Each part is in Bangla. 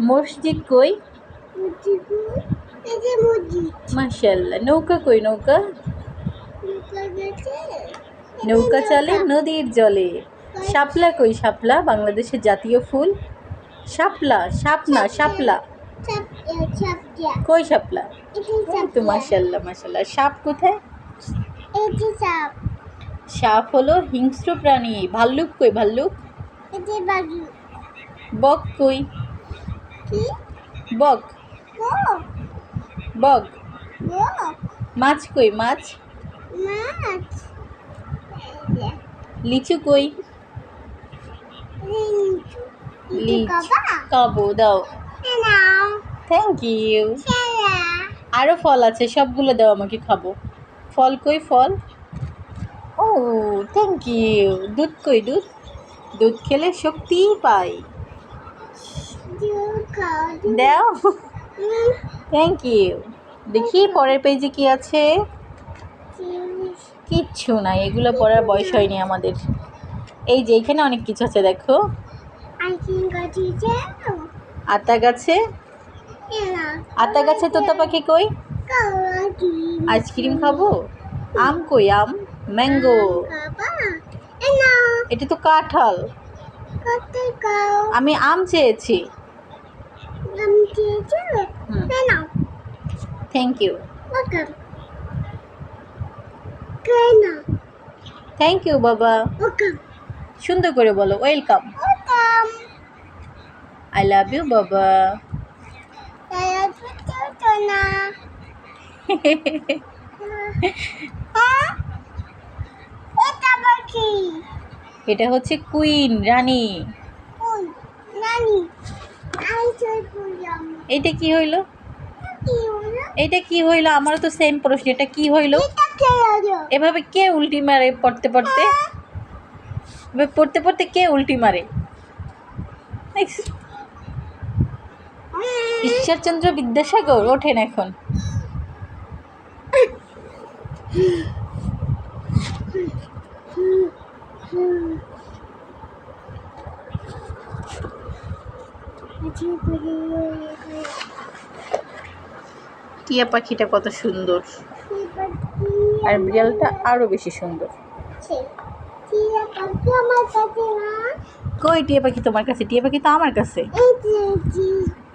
মসজিদ কই? এই মাশাল্লাহ নৌকা কই নৌকা? নৌকা চলে নদীর জলে। শাপলা কই শাপলা? বাংলাদেশের জাতীয় ফুল। শাপলা শাপনা শাপলা। চাপ চাপ কই শাপলা? তো মাশাল্লাহ মাশাল্লাহ সাপ কোথায়? সাপ। হলো হিংস্র প্রাণী। ভাল্লুক কই ভাল্লুক? বক কই? কি? বক। বক। মাছ কই? মাছ? মাছ। লিচু কই? লিচু। কাবো? দাও। থ্যাংক ইউ আরও ফল আছে সবগুলো দাও আমাকে খাব। ফল কই ফল? ও থ্যাংক ইউ দুধ কই দুধ? দুধ খেলে শক্তি পাই। দাও। থ্যাংক ইউ দেখি পরের পেজে কি আছে? কিচ্ছু নাই এগুলো পড়ার বয়স হয়নি আমাদের। এই যে, এখানে অনেক কিছু আছে, দেখো. আতা গাছে. আতা গাছে তোতা পাখি কই? আইসক্রিম খাব? আম কই, আম? ম্যাঙ্গো এটা তো কাঁঠাল. আমি আম চেয়েছি। Thank you. থ্যাংক ইউ বাবা Welcome. সুন্দর করে বলো ওয়েলকাম. আই লাভ ইউ বাবা. Ah? এটা হচ্ছে কুইন রানী এইটা কি হইল? এইটা কি হইল? আমারও তো সেম প্রশ্ন, এটা কি হইল? এভাবে কে উল্টি মারে পড়তে পড়তে? পড়তে পড়তে কে উল্টি মারে? ঈশ্বরচন্দ্র বিদ্যাসাগর ওঠেন এখন। টিয়া পাখিটা কত সুন্দর। আর বিড়ালটা আরও বেশি সুন্দর। কই টিয়া পাখি তোমার কাছে? টিয়া পাখি তো আমার কাছে।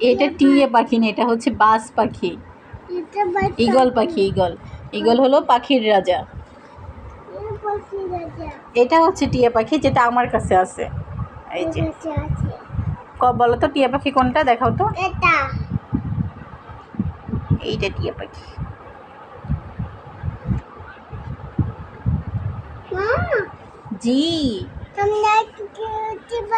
এটা টিয়া পাখি না, এটা হচ্ছে বাস পাখি। ঈগল পাখি, ঈগল। ঈগল হলো পাখির রাজা। এটা হচ্ছে টিয়া পাখি, যেটা আমার কাছে আছে। এই যে। বলো তো টিয়া পাখি কোনটা? দেখাও তো। এটা। এইটা টিয়া পাখি। জি।